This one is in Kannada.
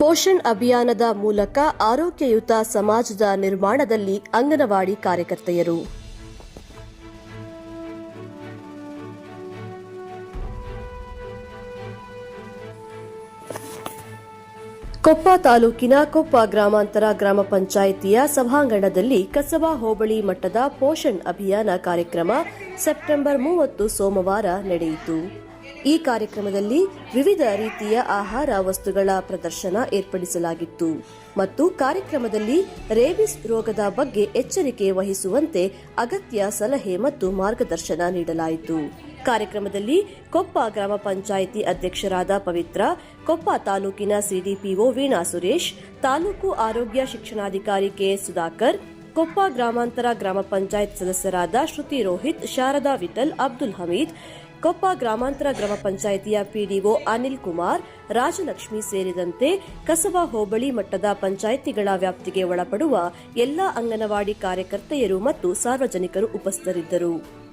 ಪೋಷಣ್ ಅಭಿಯಾನದ ಮೂಲಕ ಆರೋಗ್ಯಯುತ ಸಮಾಜದ ನಿರ್ಮಾಣದಲ್ಲಿ ಅಂಗನವಾಡಿ ಕಾರ್ಯಕರ್ತೆಯರು. ಕೊಪ್ಪ ತಾಲೂಕಿನ ಕೊಪ್ಪ ಗ್ರಾಮಾಂತರ ಗ್ರಾಮ ಪಂಚಾಯಿತಿಯ ಸಭಾಂಗಣದಲ್ಲಿ ಕಸಬಾ ಹೋಬಳಿ ಮಟ್ಟದ ಪೋಷಣ್ ಅಭಿಯಾನ ಕಾರ್ಯಕ್ರಮ ಸೆಪ್ಟೆಂಬರ್ ಮೂವತ್ತು ಸೋಮವಾರ ನಡೆಯಿತು. ಈ ಕಾರ್ಯಕ್ರಮದಲ್ಲಿ ವಿವಿಧ ರೀತಿಯ ಆಹಾರ ವಸ್ತುಗಳ ಪ್ರದರ್ಶನ ಏರ್ಪಡಿಸಲಾಗಿತ್ತು. ಮತ್ತು ಕಾರ್ಯಕ್ರಮದಲ್ಲಿ ರೇಬಿಸ್ ರೋಗದ ಬಗ್ಗೆ ಎಚ್ಚರಿಕೆ ವಹಿಸುವಂತೆ ಅಗತ್ಯ ಸಲಹೆ ಮತ್ತು ಮಾರ್ಗದರ್ಶನ ನೀಡಲಾಯಿತು. ಕಾರ್ಯಕ್ರಮದಲ್ಲಿ ಕೊಪ್ಪ ಗ್ರಾಮ ಪಂಚಾಯಿತಿ ಅಧ್ಯಕ್ಷರಾದ ಪವಿತ್ರ, ಕೊಪ್ಪ ತಾಲೂಕಿನ ಸಿಡಿಪಿಒ ವೀಣಾ ಸುರೇಶ್, ತಾಲೂಕು ಆರೋಗ್ಯ ಶಿಕ್ಷಣಾಧಿಕಾರಿ ಕೆ ಸುಧಾಕರ್ ಕೊಪ್ಪ ಗ್ರಾಮಾಂತರ ಗ್ರಾಮ ಪಂಚಾಯತ್ ಸದಸ್ಯರಾದ ಶ್ರುತಿ ರೋಹಿತ್, ಶಾರದಾ ವಿಠಲ್, ಅಬ್ದುಲ್ ಹಮೀದ್, ಕೊಪ್ಪ ಗ್ರಾಮಾಂತರ ಗ್ರಾಮ ಪಂಚಾಯಿತಿಯ ಪಿಡಿಒ ಅನಿಲ್ ಕುಮಾರ್, ರಾಜಲಕ್ಷ್ಮಿ ಸೇರಿದಂತೆ ಕಸಬಾ ಹೋಬಳಿ ಮಟ್ಟದ ಪಂಚಾಯಿತಿಗಳ ವ್ಯಾಪ್ತಿಗೆ ಒಳಪಡುವ ಎಲ್ಲಾ ಅಂಗನವಾಡಿ ಕಾರ್ಯಕರ್ತೆಯರು ಮತ್ತು ಸಾರ್ವಜನಿಕರು ಉಪಸ್ಥಿತರಿದ್ದರು.